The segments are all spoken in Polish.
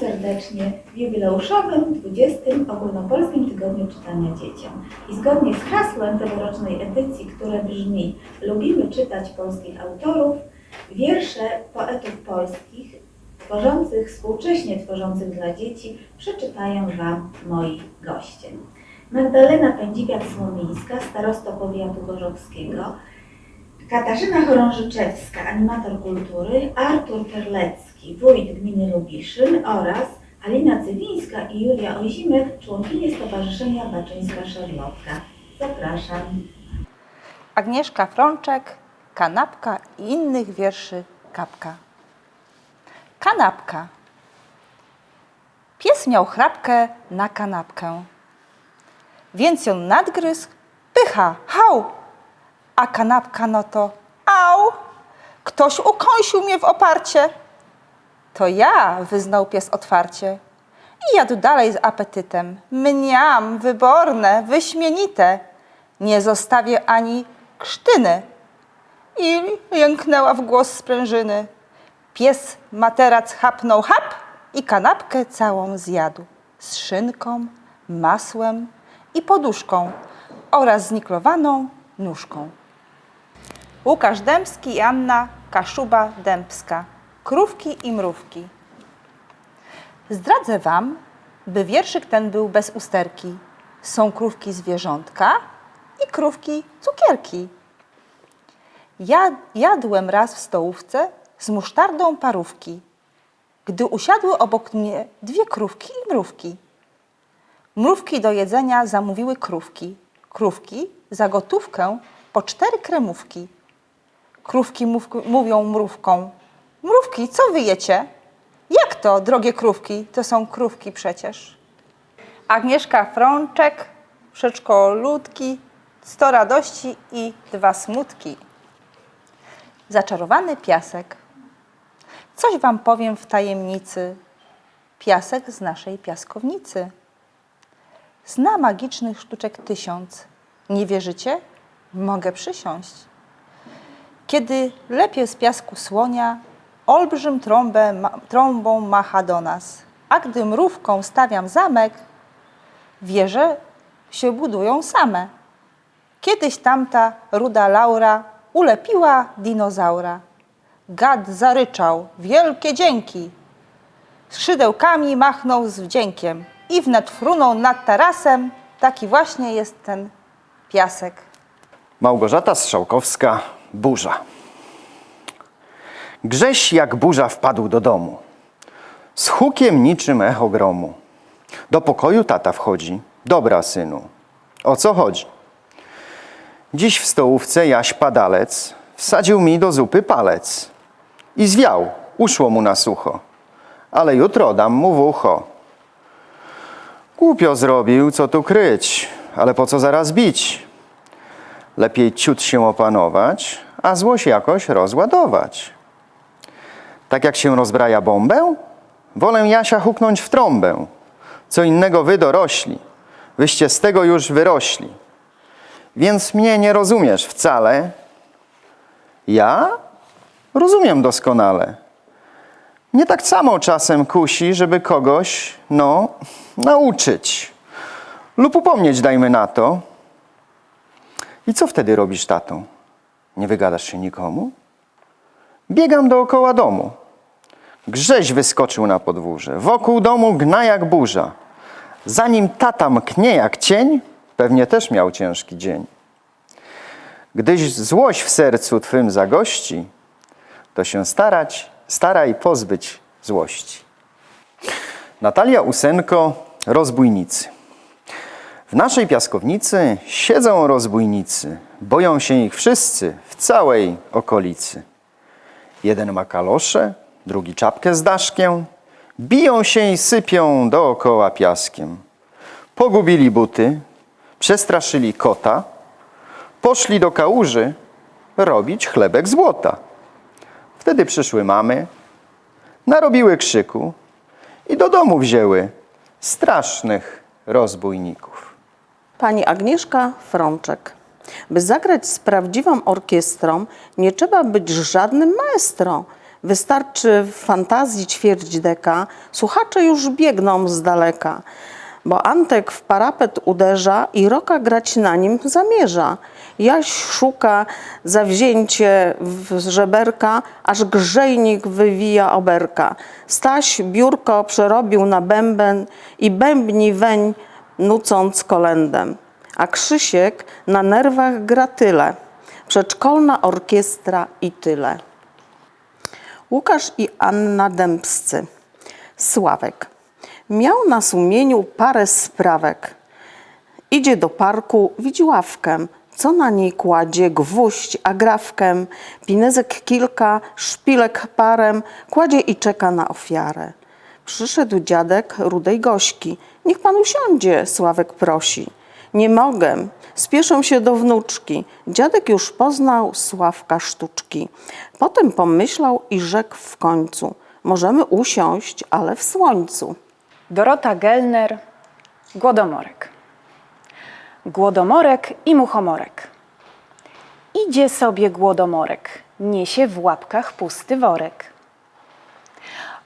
serdecznie w jubileuszowym 20. Ogólnopolskim Tygodniu Czytania Dzieciom. I zgodnie z hasłem tegorocznej edycji, które brzmi Lubimy czytać polskich autorów, wiersze poetów polskich tworzących, współcześnie tworzących dla dzieci, przeczytają Wam moi goście. Magdalena Pędziwiak-Słomińska, starosta powiatu gorzowskiego, Katarzyna Chorążyczewska, animator kultury, Artur Terlecki, wójt gminy Lubiszyn oraz Alina Cywińska i Julia Ozimek, członkinie Stowarzyszenia Baczyńska Szarlotka. Zapraszam. Agnieszka Frączek, Kanapka i innych wierszy Kapka. Kanapka. Pies miał chrapkę na kanapkę. Więc ją nadgryzł, pycha, hał, a kanapka no to au, ktoś ukąsił mnie w oparcie. To ja, wyznał pies otwarcie. I jadł dalej z apetytem. Mniam, wyborne, wyśmienite. Nie zostawię ani krztyny. I jęknęła w głos sprężyny. Pies materac chapnął hap i kanapkę całą zjadł. Z szynką, masłem i poduszką oraz zniklowaną nóżką. Łukasz Dębski i Anna Kaszuba-Dębska. Krówki i mrówki. Zdradzę wam, by wierszyk ten był bez usterki. Są krówki zwierzątka i krówki cukierki. Ja, jadłem raz w stołówce z musztardą parówki, gdy usiadły obok mnie dwie krówki i mrówki. Mrówki do jedzenia zamówiły krówki, krówki za gotówkę po cztery kremówki. Krówki mów, mówią mrówkom, mrówki, co wy jecie? Jak to, drogie krówki? To są krówki przecież. Agnieszka Frączek, przedszkolutki, sto radości i dwa smutki. Zaczarowany piasek. Coś wam powiem w tajemnicy. Piasek z naszej piaskownicy. Zna magicznych sztuczek tysiąc. Nie wierzycie? Mogę przysiąść. Kiedy lepie z piasku słonia, olbrzym trąbę, ma, trąbą macha do nas. A gdy mrówką stawiam zamek, wieże się budują same. Kiedyś tamta ruda Laura ulepiła dinozaura. Gad zaryczał, wielkie dzięki. Skrzydełkami machnął z wdziękiem i wnet frunął nad tarasem. Taki właśnie jest ten piasek. Małgorzata Strzałkowska, burza. Grześ jak burza wpadł do domu. Z hukiem niczym echo gromu. Do pokoju tata wchodzi. Dobra, synu. O co chodzi? Dziś w stołówce Jaś Padalec wsadził mi do zupy palec. I zwiał, uszło mu na sucho. Ale jutro dam mu w ucho. Głupio zrobił, co tu kryć, ale po co zaraz bić? Lepiej ciut się opanować, a złość jakoś rozładować. Tak jak się rozbraja bombę, wolę Jasia huknąć w trąbę. Co innego wy dorośli, wyście z tego już wyrośli. Więc mnie nie rozumiesz wcale. Ja rozumiem doskonale. Mnie tak samo czasem kusi, żeby kogoś, no, nauczyć. Lub upomnieć, dajmy na to. I co wtedy robisz, tato? Nie wygadasz się nikomu? Biegam dookoła domu. Grześ wyskoczył na podwórze. Wokół domu gna jak burza. Zanim tata mknie jak cień, pewnie też miał ciężki dzień. Gdyś złość w sercu twym zagości, to się starać, staraj pozbyć złości. Natalia Usenko, rozbójnicy. W naszej piaskownicy siedzą rozbójnicy. Boją się ich wszyscy w całej okolicy. Jeden ma kalosze, drugi czapkę z daszkiem. Biją się i sypią dookoła piaskiem. Pogubili buty, przestraszyli kota, poszli do kałuży robić chlebek złota. Wtedy przyszły mamy, narobiły krzyku i do domu wzięły strasznych rozbójników. Pani Agnieszka Frączek. By zagrać z prawdziwą orkiestrą, nie trzeba być żadnym maestro. Wystarczy w fantazji ćwierć deka, słuchacze już biegną z daleka. Bo Antek w parapet uderza i roka grać na nim zamierza. Jaś szuka zawzięcie w żeberka, aż grzejnik wywija oberka. Staś biurko przerobił na bęben i bębni weń, nucąc kolędem. A Krzysiek na nerwach gra tyle. Przedszkolna orkiestra i tyle. Łukasz i Anna Dębscy. Sławek. Miał na sumieniu parę sprawek. Idzie do parku, widzi ławkę, co na niej kładzie gwóźdź agrafkę, pinezek kilka, szpilek parem, kładzie i czeka na ofiarę. Przyszedł dziadek rudej gośki. Niech pan usiądzie, Sławek prosi. Nie mogę, spieszę się do wnuczki. Dziadek już poznał Sławka sztuczki. Potem pomyślał i rzekł w końcu. Możemy usiąść, ale w słońcu. Dorota Gelner, Głodomorek. Głodomorek i muchomorek. Idzie sobie głodomorek, niesie w łapkach pusty worek.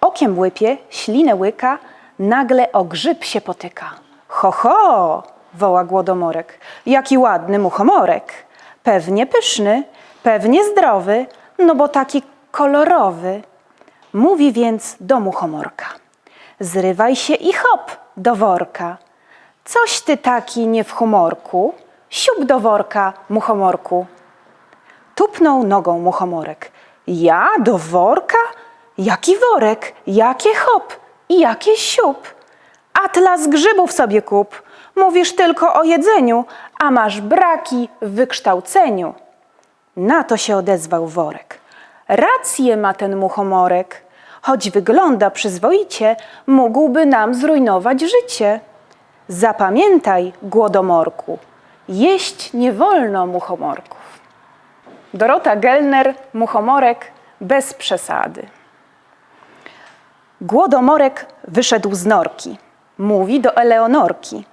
Okiem łypie, ślinę łyka, nagle o grzyb się potyka. Ho, ho, woła głodomorek, jaki ładny muchomorek. Pewnie pyszny, pewnie zdrowy, no bo taki kolorowy. Mówi więc do muchomorka. Zrywaj się i hop do worka. Coś ty taki nie w humorku, siup do worka, muchomorku. Tupnął nogą muchomorek. Ja do worka? Jaki worek, jakie hop i jakie siup. Atlas grzybów sobie kup. Mówisz tylko o jedzeniu, a masz braki w wykształceniu. Na to się odezwał worek. Rację ma ten muchomorek. Choć wygląda przyzwoicie, mógłby nam zrujnować życie. Zapamiętaj, głodomorku, jeść nie wolno muchomorków. Dorota Gelner, muchomorek bez przesady. Głodomorek wyszedł z norki. Mówi do Eleonorki.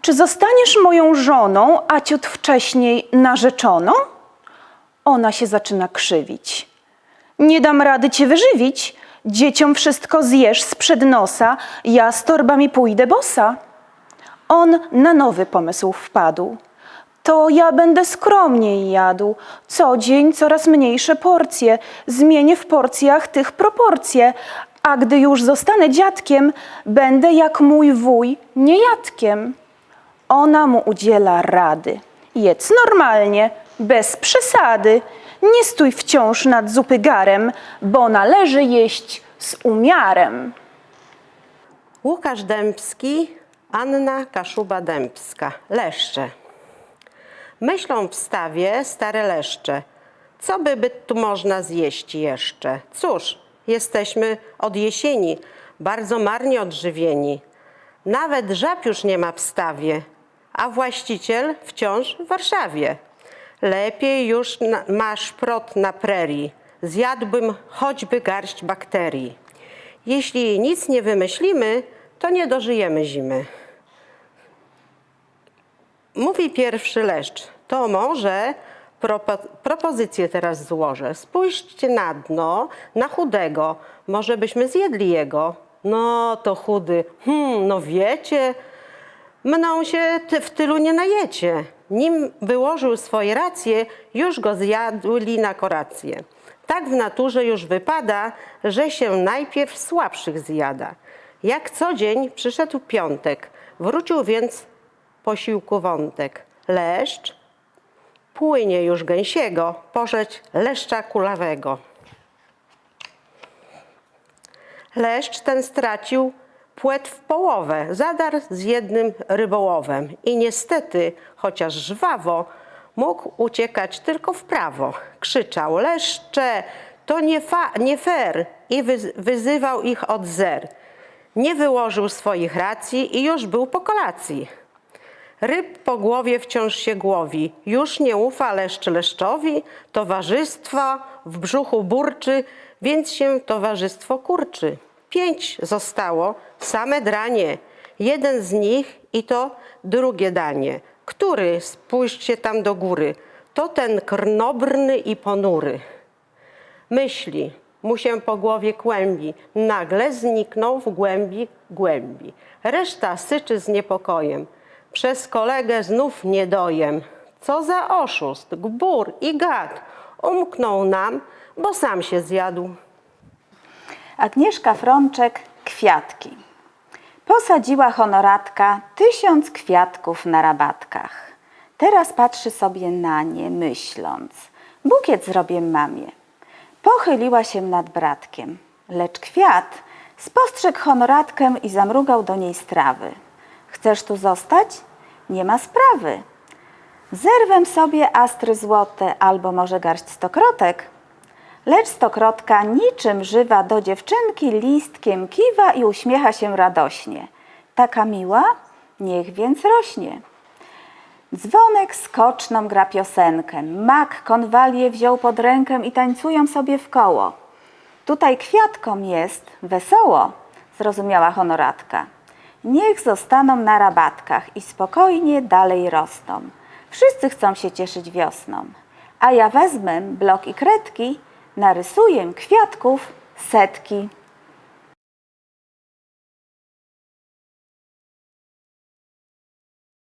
Czy zostaniesz moją żoną, a ciut wcześniej narzeczoną? Ona się zaczyna krzywić. Nie dam rady cię wyżywić. Dzieciom wszystko zjesz sprzed nosa, ja z torbami pójdę bosa. On na nowy pomysł wpadł. To ja będę skromniej jadł. Co dzień coraz mniejsze porcje. Zmienię w porcjach tych proporcje. A gdy już zostanę dziadkiem, będę jak mój wuj niejadkiem. Ona mu udziela rady. Jedz normalnie, bez przesady. Nie stój wciąż nad zupy garem, bo należy jeść z umiarem. Łukasz Dębski, Anna Kaszuba-Dębska, Leszcze. Myślą w stawie stare leszcze. Co by, by tu można zjeść jeszcze? Cóż, jesteśmy od jesieni, bardzo marnie odżywieni. Nawet żab już nie ma w stawie, a właściciel wciąż w Warszawie. Lepiej już na, masz prot na prerii, zjadłbym choćby garść bakterii. Jeśli nic nie wymyślimy, to nie dożyjemy zimy. Mówi pierwszy leszcz. To może propo, propozycję teraz złożę. Spójrzcie na dno, na chudego. Może byśmy zjedli jego. No to chudy. Hmm, no wiecie, mną się ty, w tylu nie najecie. Nim wyłożył swoje racje, już go zjadli na korację. Tak w naturze już wypada, że się najpierw słabszych zjada. Jak co dzień przyszedł piątek, wrócił więc posiłku wątek. Leszcz płynie już gęsiego, pożeć leszcza kulawego. Leszcz ten stracił płet w połowę, zadar z jednym rybołowem i niestety, chociaż żwawo, mógł uciekać tylko w prawo. Krzyczał, leszcze, to nie, fa- nie fair i wyz- wyzywał ich od zer. Nie wyłożył swoich racji i już był po kolacji. Ryb po głowie wciąż się głowi, już nie ufa leszcz leszczowi, towarzystwa w brzuchu burczy, więc się towarzystwo kurczy. Pięć zostało, same dranie, jeden z nich i to drugie danie. Który, spójrzcie tam do góry, to ten krnobrny i ponury. Myśli, mu się po głowie kłębi. Nagle zniknął w głębi głębi. Reszta syczy z niepokojem. Przez kolegę znów niedojem. Co za oszust, gbur i gad. Umknął nam, bo sam się zjadł. Agnieszka Frączek Kwiatki. Posadziła honoratka tysiąc kwiatków na rabatkach. Teraz patrzy sobie na nie, myśląc: bukiet zrobię mamie. Pochyliła się nad bratkiem, lecz kwiat spostrzegł honoratkę i zamrugał do niej strawy. Chcesz tu zostać? Nie ma sprawy. Zerwę sobie astry złote albo może garść stokrotek. Lecz stokrotka niczym żywa do dziewczynki listkiem kiwa i uśmiecha się radośnie. Taka miła? Niech więc rośnie. Dzwonek skoczną gra piosenkę, mak konwalię wziął pod rękę i tańcują sobie w koło. Tutaj kwiatkom jest wesoło, zrozumiała honoratka. Niech zostaną na rabatkach i spokojnie dalej rosną. Wszyscy chcą się cieszyć wiosną. A ja wezmę blok i kredki, narysuję kwiatków setki.